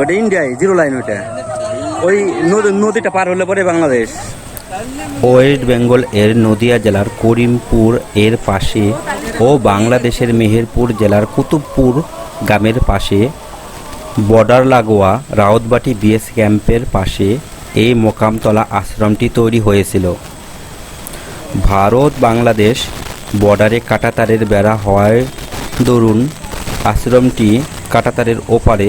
ওটা ইন্ডিয়ায় zero line ওইটা। ওই নদী নদীটা পার হলে পরে বাংলাদেশ। ওয়েস্ট বেঙ্গল এর নদিয়া জেলার করিমপুর এর পাশে ও বাংলাদেশের মেহেরপুর জেলার কুতুবপুর গ্রামের পাশে বর্ডার লাগোয়া রাউতবাটি বিএস ক্যাম্পের পাশে এই মোকামতলা আশ্রমটি তৈরি হয়েছিল। ভারত বাংলাদেশ বর্ডারে কাটাতারের বেড়া হওয়ায় দরুন আশ্রমটি কাটাতারের ওপারে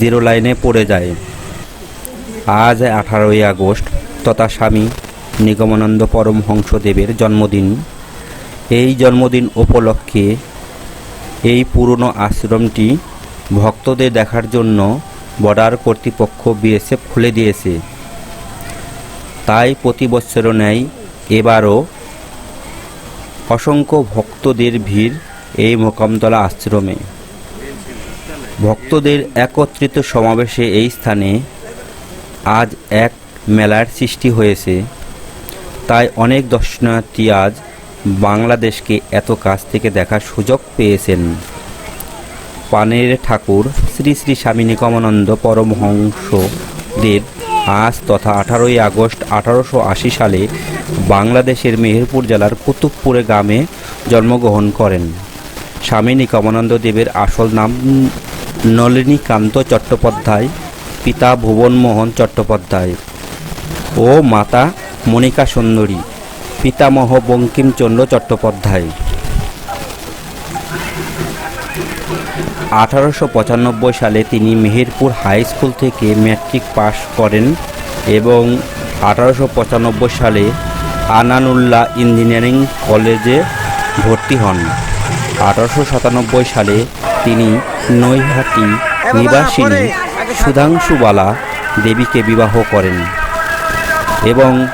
জিরো লাইনে পড়ে যায়। আজ আঠারোই আগস্ট, তথা স্বামী নিগমানন্দ পরমহংসদেবের জন্মদিন। এই জন্মদিন উপলক্ষে এই পুরনো আশ্রমটি ভক্তদের দেখার জন্য বর্ডার কর্তৃপক্ষ বিএসএফ খুলে দিয়েছে। তাই প্রতি বছরও ন্যায় এবারও অসংখ্য ভক্তদের ভিড় এই মোকামতলা আশ্রমে। ভক্তদের একত্রিত সমাবেশে এই স্থানে আজ এক মেলার সৃষ্টি হয়েছে। তাই অনেক দর্শনার্থী আজ বাংলাদেশকে এত কাছ থেকে দেখার সুযোগ পেয়েছেন। পানের ঠাকুর শ্রী শ্রী স্বামী নিগমানন্দ পরমহংস দেব আজ তথা আঠারোই আগস্ট আঠারোশো আশি সালে বাংলাদেশের মেহেরপুর জেলার কুতুবপুরে গ্রামে জন্মগ্রহণ করেন। স্বামী নিগমানন্দ দেবের আসল নাম নলিনীকান্ত চট্টোপাধ্যায়, পিতা ভুবনমোহন চট্টোপাধ্যায়। ও মাতা মনিকা সুন্দরী, পিতামহ বঙ্কিমচন্দ্র চট্টোপাধ্যায়। আঠারোশো পঁচানব্বই সালে তিনি মেহেরপুর হাই স্কুল থেকে ম্যাট্রিক পাশ করেন এবং আঠারোশো পঁচানব্বই সালে আনানুল্লাহ ইঞ্জিনিয়ারিং কলেজে ভর্তি হন। আঠারোশো সাতানব্বই সালে তিনি নৈহাটি নিবাসিনী সুধাংশুবালা দেবীকে বিবাহ করেন এবং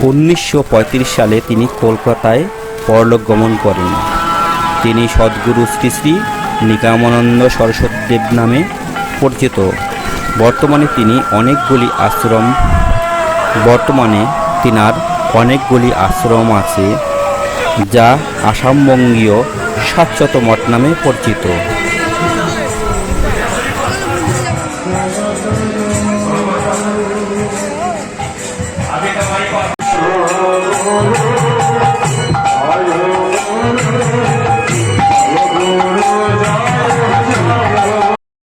উনিশশো পঁয়ত্রিশ সালে তিনি কলকাতায় পরলোক গমন করেন। তিনি সদ্গুরু শ্রী শ্রী নিগমানন্দ সরস্বতী দেব নামে পরিচিত। বর্তমানে তিনি অনেকগুলি আশ্রম, বর্তমানে তিনার অনেকগুলি আশ্রম আছে। যা আসামবঙ্গীয় সাতশত মঠ নামে পরিচিত।